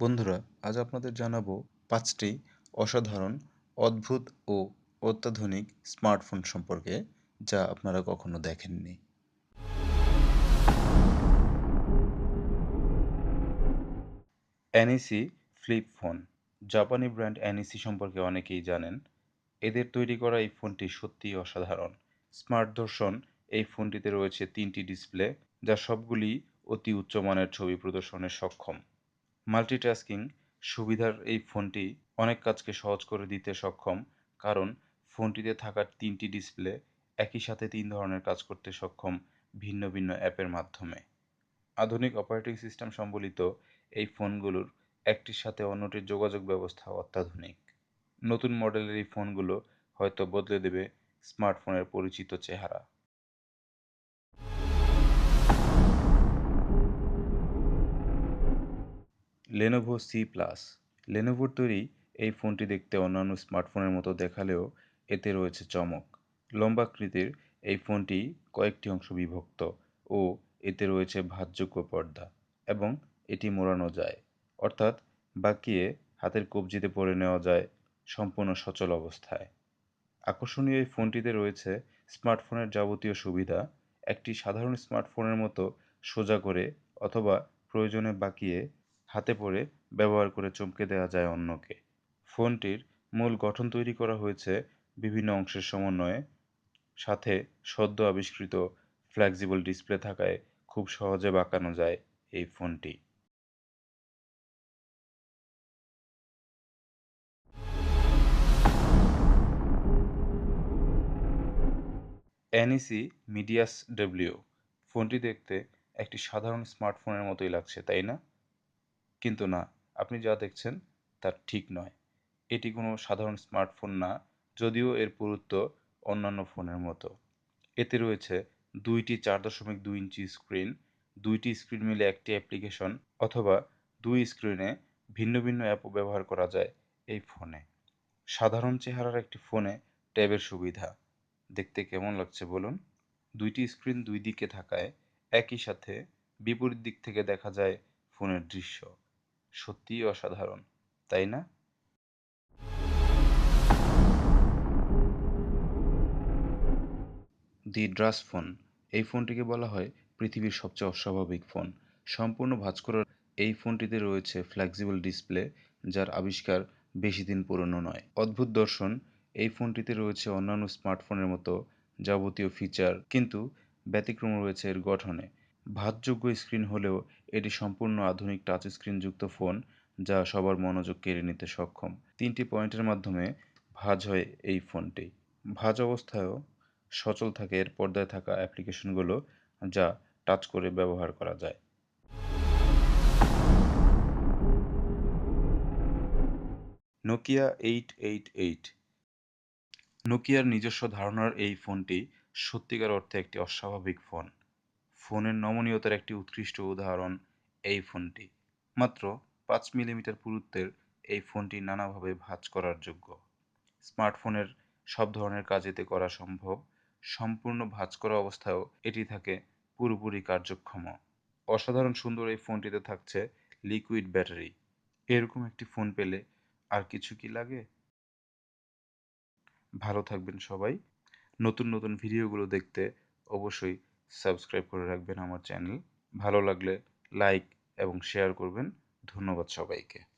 বন্ধুরা, আজ আপনাদের জানাব পাঁচটি অসাধারণ, অদ্ভুত ও অত্যাধুনিক স্মার্টফোন সম্পর্কে, যা আপনারা কখনো দেখেননি। অ্যানিসি ফ্লিপ ফোন জাপানি ব্র্যান্ড অ্যানিসি সম্পর্কে অনেকেই জানেন। এদের তৈরি করা এই ফোনটি সত্যিই অসাধারণ। স্মার্ট দর্শন, এই ফোনটিতে রয়েছে তিনটি ডিসপ্লে, যা সবগুলি অতি উচ্চমানের ছবি প্রদর্শনে সক্ষম। মাল্টিটাস্কিং সুবিধার এই ফোনটি অনেক কাজকে সহজ করে দিতে সক্ষম, কারণ ফোনটিতে থাকা তিনটি ডিসপ্লে একই সাথে তিন ধরনের কাজ করতে সক্ষম ভিন্ন ভিন্ন অ্যাপের মাধ্যমে। আধুনিক অপারেটিং সিস্টেম সম্বলিত এই ফোনগুলোর একটির সাথে অন্যটির যোগাযোগ ব্যবস্থা অত্যাধুনিক। নতুন মডেলের এই ফোনগুলো হয়তো বদলে দেবে স্মার্টফোনের পরিচিত চেহারা। লেনোভো সি প্লাস লেনোভোর তৈরি এই ফোনটি দেখতে অন্যান্য স্মার্টফোনের মতো দেখালেও এতে রয়েছে চমক। লম্বাকৃতির এই ফোনটি কয়েকটি অংশ বিভক্ত ও এতে রয়েছে ভাতযোগ্য পর্দা এবং এটি মোড়ানো যায়। অর্থাৎ বাকিয়ে হাতের কবজিতে পরে নেওয়া যায় সম্পূর্ণ সচল অবস্থায়। আকর্ষণীয় এই ফোনটিতে রয়েছে স্মার্টফোনের যাবতীয় সুবিধা, একটি সাধারণ স্মার্টফোনের মতো সোজা করে অথবা প্রয়োজনে বাকিয়ে হাতে পড়ে ব্যবহার করে চমকে দেওয়া যায় অন্যকে। ফোনটির মূল গঠন তৈরি করা হয়েছে বিভিন্ন অংশের সমন্বয়ে। সাথে সদ্য আবিষ্কৃত ফ্লেক্সিবল ডিসপ্লে থাকায় খুব সহজে বাঁকানো যায় এই ফোনটি। NEC Medias W. ফোনটি দেখতে একটি সাধারণ স্মার্টফোনের মতোই লাগছে, তাই না? কিন্তু না। আপনি যা দেখছেন তা ঠিক নয়। এটি কোনো সাধারণ স্মার্টফোন না, যদিও এর পুরুত্ব অন্যান্য ফোনের মতো। এতে রয়েছে দুইটি চার দশমিক দুই ইঞ্চি স্ক্রিন, দুইটি স্ক্রিন মিলে একটি অ্যাপ্লিকেশন, অথবা দুই স্ক্রিনে ভিন্ন ভিন্ন অ্যাপও ব্যবহার করা যায় এই ফোনে। সাধারণ চেহারার একটি ফোনে ট্যাবের সুবিধা। দেখতে কেমন লাগছে বলুন? দুইটি স্ক্রিন দুই দিকে থাকায় একই সাথে বিপরীত দিক থেকে দেখা যায় ফোনের দৃশ্য। সত্যিই অসাধারণ, তাই না? দি ড্রাস ফোন এই ফোনটিকে বলা হয় পৃথিবীর সবচেয়ে অস্বাভাবিক ফোন। সম্পূর্ণ ভাঁজ করার এই ফোনটিতে রয়েছে ফ্লেক্সিবল ডিসপ্লে যার আবিষ্কার বেশি দিন পুরনো নয়। অদ্ভুত দর্শন, এই ফোনটিতে রয়েছে অন্যান্য স্মার্টফোনের মতো যাবতীয় ফিচার কিন্তু ব্যতিক্রম রয়েছে এর গঠনে। ভাতযোগ্য স্ক্রিন হলেও এটি সম্পূর্ণ আধুনিক টাচ স্ক্রিনযুক্ত ফোন যা সবার মনোযোগ কেড়ে নিতে সক্ষম। তিনটি পয়েন্টের মাধ্যমে ভাঁজ হয় এই ফোনটি ভাঁজ অবস্থায়ও সচল থাকে এর পর্দায় থাকা অ্যাপ্লিকেশনগুলো, যা টাচ করে ব্যবহার করা যায়। নোকিয়া এইট এইট এইট নোকিয়ার নিজস্ব ধারণার এই ফোনটি সত্যিকার অর্থে একটি অস্বাভাবিক ফোন ফোনের নমনীয়তার একটি উৎকৃষ্ট উদাহরণ এই ফোনটি। মাত্র পাঁচ মিলিমিটার পুরুত্বের এই ফোনটি নানাভাবে ভাঁজ করার যোগ্য। স্মার্টফোনের সব ধরনের কাজ এতে করা সম্ভব, সম্পূর্ণ ভাঁজ করা অবস্থায়ও এটি থাকে পুরোপুরি কার্যক্ষম। অসাধারণ সুন্দর এই ফোনটিতে থাকছে লিকুইড ব্যাটারি। এরকম একটি ফোন পেলে আর কিছু কি লাগে? ভালো থাকবেন সবাই। নতুন নতুন ভিডিওগুলো দেখতে অবশ্যই সাবস্ক্রাইব করে রাখবেন আমার চ্যানেল। ভালো লাগলে লাইক এবং শেয়ার করবেন। ধন্যবাদ সবাইকে।